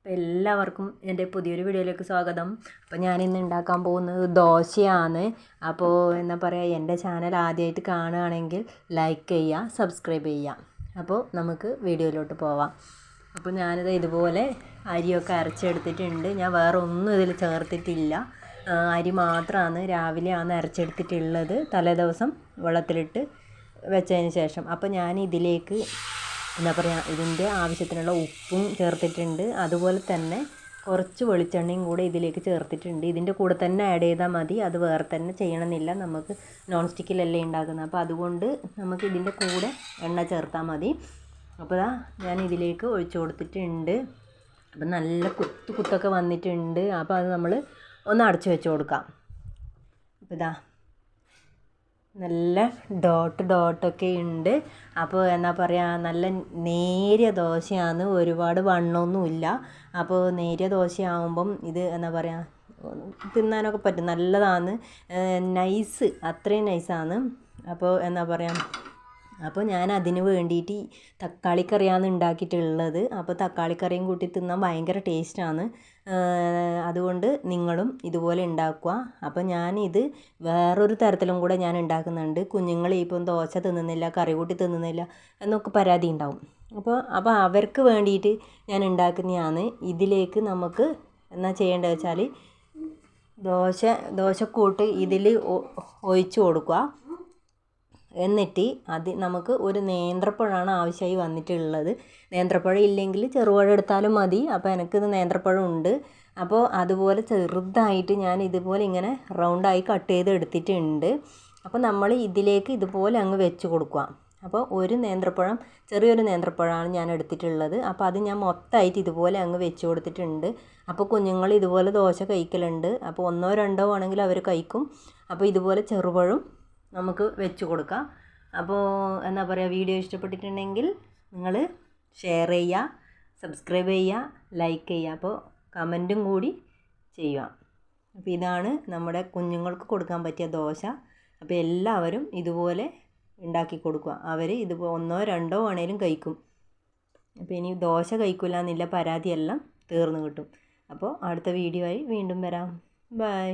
അപ്പോൾ എല്ലാവർക്കും എന്റെ പുതിയൊരു വീഡിയോയിലേക്ക് സ്വാഗതം. അപ്പോൾ ഇന്ന് ഉണ്ടാക്കാൻ പോകുന്നത് ദോശയാണ്. അപ്പോൾ എന്താ പറയുക എന്റെ ചാനൽ ആദ്യമായിട്ട് കാണുകയാണെങ്കിൽ ലൈക്ക് ചെയ്യുക സബ്സ്ക്രൈബ് ചെയ്യുക. അപ്പോൾ നമുക്ക് വീഡിയോയിലോട്ട് പോവാം. അപ്പോൾ ഞാനിത് ഇതുപോലെ അരിയൊക്കെ അരച്ചെടുത്തിട്ടുണ്ട്. ഞാൻ വേറെ ഒന്നും ഇതിൽ ചേർത്തിട്ടില്ല. അരി മാത്രമാണ് രാവിലെയാണ് അരച്ചെടുത്തിട്ടുള്ളത്. തലേദിവസം വെള്ളത്തിലിട്ട് വെച്ചതിന് ശേഷം. അപ്പോൾ ഞാൻ ഇതിലേക്ക് എന്താ പറയുക ഇതിന്റെ ആവശ്യത്തിനുള്ള ഉപ്പും ചേർത്തിട്ടുണ്ട്. അതുപോലെ തന്നെ കുറച്ച് വെളിച്ചെണ്ണയും കൂടെ ഇതിലേക്ക് ചേർത്തിട്ടുണ്ട്. ഇതിന്റെ കൂടെ തന്നെ ആഡ് ചെയ്താൽ മതി. അത് വേറെ തന്നെ ചെയ്യണമെന്നില്ല. നമുക്ക് നോൺ സ്റ്റിക്കിലല്ലേ ഉണ്ടാക്കുന്നത്. അപ്പോൾ അതുകൊണ്ട് നമുക്ക് ഇതിന്റെ കൂടെ എണ്ണ ചേർത്താൽ മതി. അപ്പോൾ ഞാൻ ഇതിലേക്ക് ഒഴിച്ചു കൊടുത്തിട്ടുണ്ട്. അപ്പം നല്ല കുത്തു കുത്തൊക്കെ വന്നിട്ടുണ്ട്. അപ്പോൾ അത് നമ്മൾ ഒന്ന് അടച്ചു വെച്ച് കൊടുക്കാം. അപ്പോൾ ഇതാ നല്ല ഡോട്ട് ഡോട്ടൊക്കെ ഉണ്ട് അപ്പോൾ എന്നാ പറയുക നല്ല നേരിയ ദോശയാണ്. ഒരുപാട് വണ്ണമൊന്നുമില്ല അപ്പോൾ നേരിയ ദോശയാകുമ്പം ഇത് എന്നാ പറയുക തിന്നാനൊക്കെ പറ്റും. നല്ലതാണ്. നൈസ് അത്രയും നൈസാണ് അപ്പോൾ എന്നാ പറയുക അപ്പോൾ ഞാൻ അതിന് വേണ്ടിയിട്ട് തക്കാളിക്കറിയാണ് ഉണ്ടാക്കിയിട്ടുള്ളത്. അപ്പോൾ തക്കാളിക്കറിയും കൂട്ടി തിന്നാൻ ഭയങ്കര ടേസ്റ്റാണ്. അതുകൊണ്ട് നിങ്ങളും ഇതുപോലെ ഉണ്ടാക്കുക. അപ്പോൾ ഞാനിത് വേറൊരു തരത്തിലും കൂടെ ഞാൻ ഉണ്ടാക്കുന്നുണ്ട്. കുഞ്ഞുങ്ങൾ ഇപ്പം ദോശ തിന്നുന്നില്ല കറി കൂട്ടി തിന്നുന്നില്ല എന്നൊക്കെ പരാതി ഉണ്ടാവും. അപ്പോൾ അപ്പോൾ അവർക്ക് വേണ്ടിയിട്ട് ഞാൻ ഉണ്ടാക്കുന്നതാണ്. ഇതിലേക്ക് നമുക്ക് എന്നാ ചെയ്യേണ്ടത് വെച്ചാൽ ദോശ ദോശക്കൂട്ട് ഇതിൽ ഒഴിച്ചു കൊടുക്കുക. എന്നിട്ട് അത് നമുക്ക് ഒരു നേന്ത്രപ്പഴമാണ് ആവശ്യമായി വന്നിട്ടുള്ളത്. നേന്ത്രപ്പഴം ഇല്ലെങ്കിൽ ചെറുപഴം എടുത്താലും മതി. അപ്പോൾ എനിക്കിത് നേന്ത്രപ്പഴം ഉണ്ട്. അപ്പോൾ അതുപോലെ ചെറുതായിട്ട് ഞാൻ ഇതുപോലെ ഇങ്ങനെ റൗണ്ടായി കട്ട് ചെയ്ത് എടുത്തിട്ടുണ്ട്. അപ്പോൾ നമ്മൾ ഇതിലേക്ക് ഇതുപോലെ അങ്ങ് വെച്ച് കൊടുക്കുക. അപ്പോൾ ഒരു നേന്ത്രപ്പഴം ചെറിയൊരു നേന്ത്രപ്പഴമാണ് ഞാൻ എടുത്തിട്ടുള്ളത്. അപ്പോൾ അത് ഞാൻ മൊത്തമായിട്ട് ഇതുപോലെ അങ്ങ് വെച്ച് കൊടുത്തിട്ടുണ്ട്. അപ്പോൾ കുഞ്ഞുങ്ങൾ ഇതുപോലെ ദോശ കഴിക്കലുണ്ട്. അപ്പോൾ ഒന്നോ രണ്ടോ ആണെങ്കിൽ അവർ കഴിക്കും. അപ്പോൾ ഇതുപോലെ ചെറുപഴം നമുക്ക് വെച്ച് കൊടുക്കാം. അപ്പോൾ എന്താ പറയുക വീഡിയോ ഇഷ്ടപ്പെട്ടിട്ടുണ്ടെങ്കിൽ നിങ്ങൾ ഷെയർ ചെയ്യുക സബ്സ്ക്രൈബ് ചെയ്യുക ലൈക്ക് ചെയ്യുക. അപ്പോൾ കമന്റും കൂടി ചെയ്യുക. അപ്പോൾ ഇതാണ് നമ്മുടെ കുഞ്ഞുങ്ങൾക്ക് കൊടുക്കാൻ പറ്റിയ ദോശ. അപ്പോൾ എല്ലാവരും ഇതുപോലെ ഉണ്ടാക്കി കൊടുക്കുക. അവർ ഇത് ഒന്നോ രണ്ടോ ആണേലും കഴിക്കും. അപ്പോൾ ഇനി ദോശ കഴിക്കില്ല എന്നില്ല പരാതിയെല്ലാം തീർന്നു കിട്ടും. അപ്പോൾ അടുത്ത വീഡിയോ ആയി വീണ്ടും വരാം. ബൈ